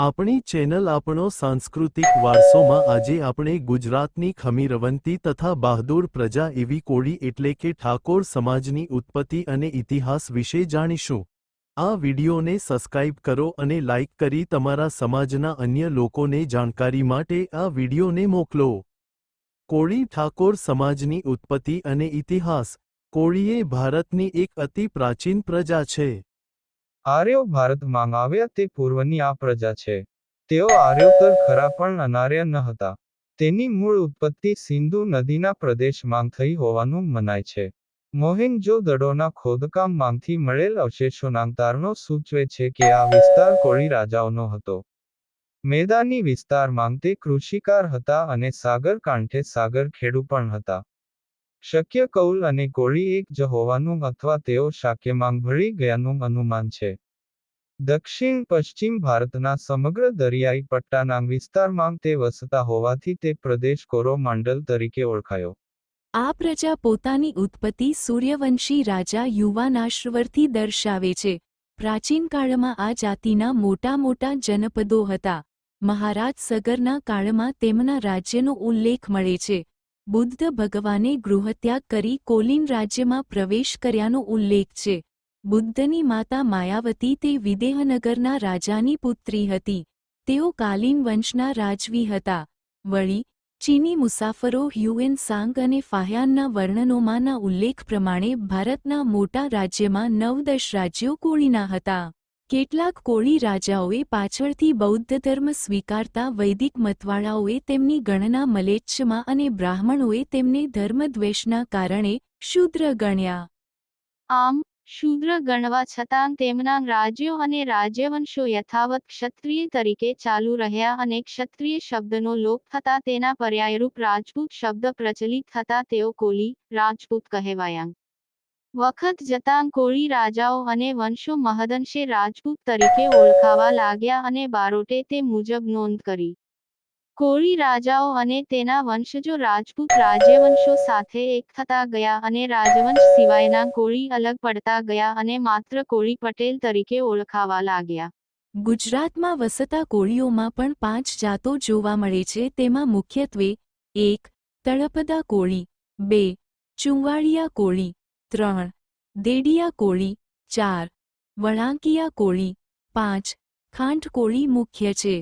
આપણી ચેનલ આપણો સાંસ્કૃતિક વારસોમાં આજે આપણે ગુજરાતની ખમીરવંતી તથા બહાદુર પ્રજા એવી કોળી એટલે કે ઠાકોર સમાજની ઉત્પત્તિ અને ઇતિહાસ વિશે જાણીશું. આ વિડીયોને સબસ્ક્રાઇબ કરો અને લાઇક કરી તમારા સમાજના અન્ય લોકોને જાણકારી માટે આ વિડીયોને મોકલો. કોળી ઠાકોર સમાજની ઉત્પત્તિ અને ઇતિહાસ. કોળીએ ભારતની એક અતિ પ્રાચીન પ્રજા છે. આર્યો ભારતમાં આવ્યા તે પૂર્વની આ પ્રજા છે. તેઓ આર્યોતર ખરા પણ અનાર્ય ન હતા. તેની મૂળ ઉત્પત્તિ સિંધુ નદીના પ્રદેશમાં થઈ હોવાનું મનાય છે. મોહેન્જો દડોના ખોદકામમાંથી મળેલ અવશેષોના તારણો સૂચવે છે કે આ વિસ્તાર કોળી રાજાઓનો હતો. મેદાની વિસ્તારમાં તે કૃષિકાર હતા અને સાગર કાંઠે સાગર ખેડુ પણ હતા. શક્ય કૌલ અને કોળી એક જ હોવાનું અથવા તેઓ શાક્યમાં ભળી ગયાનું અનુમાન છે. દક્ષિણ, પશ્ચિમ ભારતના સમગ્ર દરિયાઈ પટ્ટાના વિસ્તારમાં તે વસતા હોવાથી તે પ્રદેશ કોરોમાંડલ તરીકે ઓળખાયો. આ પ્રજા પોતાની ઉત્પત્તિ સૂર્યવંશી રાજા યુવાનાશ્વરથી દર્શાવે છે. પ્રાચીન કાળમાં આ જાતિના મોટા મોટા જનપદો હતા. મહારાજ સગરના કાળમાં તેમના રાજ્યનો ઉલ્લેખ મળે છે. બુદ્ધ ભગવાને ગૃહત્યાગ કરી કોલિન રાજ્યમાં પ્રવેશ કર્યાનો ઉલ્લેખ છે. બુદ્ધની માતા માયાવતી તે વિદેહનગરના રાજાની પુત્રી હતી. તેઓ કાલિન વંશના રાજવી હતા. વળી, ચીની મુસાફરો હ્યુએન સાંગ અને ફાહ્યાનના વર્ણનોમાંના ઉલ્લેખ પ્રમાણે ભારતના મોટા રાજ્યમાં નવ દશ રાજ્યો કોળીના હતા. કેટલાક કોળી રાજાઓએ પાછળથી બૌદ્ધ ધર્મ સ્વીકારતા વૈદિક મતવાળાઓએ તેમની ગણના મલેચ્છમાં અને બ્રાહ્મણોએ તેમને ધર્મદ્વેષના કારણે શૂદ્ર ગણ્યા. આમ, શૂદ્ર ગણવા છતાં તેમના રાજ્યો અને રાજ્યવંશો યથાવત ક્ષત્રિય તરીકે ચાલુ રહ્યા અને ક્ષત્રિય શબ્દનો લોપ થતા તેના પર્યાયરૂપ રાજપૂત શબ્દ પ્રચલિત થતા તેઓ કોલી રાજપૂત કહેવાયા. વખત જતાં કોળી રાજાઓ અને વંશો મહદંશે રાજપૂત તરીકે ઓળખાવા લાગ્યા અને બારોટે તે મુજબ નોંધ કરી. કોળી રાજાઓ અને તેના વંશજો રાજપૂત રાજ્યવંશો સાથે એક થતા ગયા અને રાજવંશ સિવાયના કોળી અલગ પડતા ગયા અને માત્ર કોળી પટેલ તરીકે ઓળખાવા લાગ્યા. ગુજરાતમાં વસતા કોળીઓમાં પણ પાંચ જાતો જોવા મળે છે. તેમાં મુખ્યત્વે એક તળપદા કોળી, બે ચુંવાળિયા કોળી ત્રણ. દેડિયા કોળી, ચાર. વળાંકિયા કોળી, પાંચ. ખાંટ કોળી મુખ્ય છે.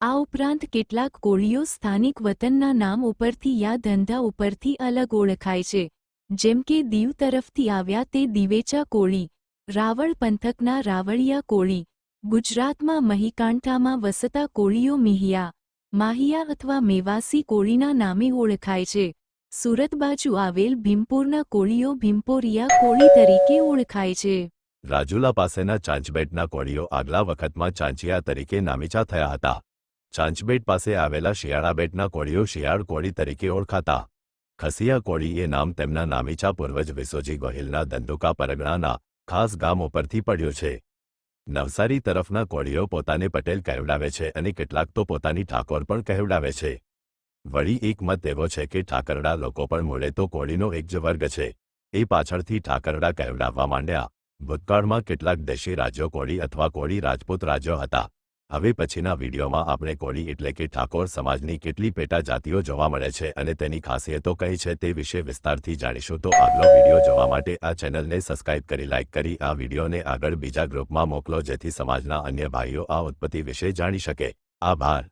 આ ઉપરાંત કેટલાક કોળીઓ સ્થાનિક વતનના નામ ઉપરથી યા ધંધા ઉપરથી અલગ ઓળખાય છે. જેમ કે દીવ તરફથી આવ્યા તે દિવેચા કોળી, રાવળ પંથકના રાવળિયા કોળી, ગુજરાતમાં મહીકાંઠામાં વસતા કોળીઓ મિહિયા, માહિયા અથવા મેવાસી કોળીના નામે ઓળખાય છે. સુરત બાજુ આવેલ ભીમપુરના કોળીઓ ભીમપોરિયા કોળી તરીકે ઓળખાય છે. રાજુલા પાસેના ચાંચબેટના કોળીઓ આગલા વખતમાં ચાંચિયા તરીકે નામીચા થયા હતા. ચાંચબેટ પાસે આવેલા શિયાળાબેટના કોળીઓ શિયાળ કોળી તરીકે ઓળખાતા. ખસિયા કોળી એ નામ તેમના નામીચા પૂર્વજ વિસોજી ગોહિલના ધંધુકા પરગણાના ખાસ ગામ ઉપરથી પડ્યું છે. નવસારી તરફના કોળીઓ પોતાને પટેલ કહેવડાવે છે અને કેટલાક તો પોતાની ઠાકોર પણ કહેવડાવે છે. વળી એક મત એવો છે કે ઠાકરડા લોકો પણ મૂળે તો કોળીનો એક જ વર્ગ છે. એ પાછળથી ઠાકરડા કહેવડાવવા માંડ્યા, ભૂતકાળમાં કેટલાક દેશી રાજ્યો કોળી અથવા કોળી રાજપૂત રાજ્યો હતા. હવે પછીના વિડીયોમાં આપણે કોળી એટલે કે ઠાકોર સમાજની કેટલી પેટા જાતિઓ જોવા મળે છે અને તેની ખાસિયતો કઈ છે તે વિશે વિસ્તારથી જાણીશું તો આગલો વીડિયો જોવા માટે આ ચેનલને સબસ્ક્રાઇબ કરી, લાઇક કરી, આ વિડીયોને આગળ બીજા ગ્રુપમાં મોકલો જેથી સમાજના અન્ય ભાઈઓ આ ઉત્પત્તિ વિશે જાણી શકે. આભાર.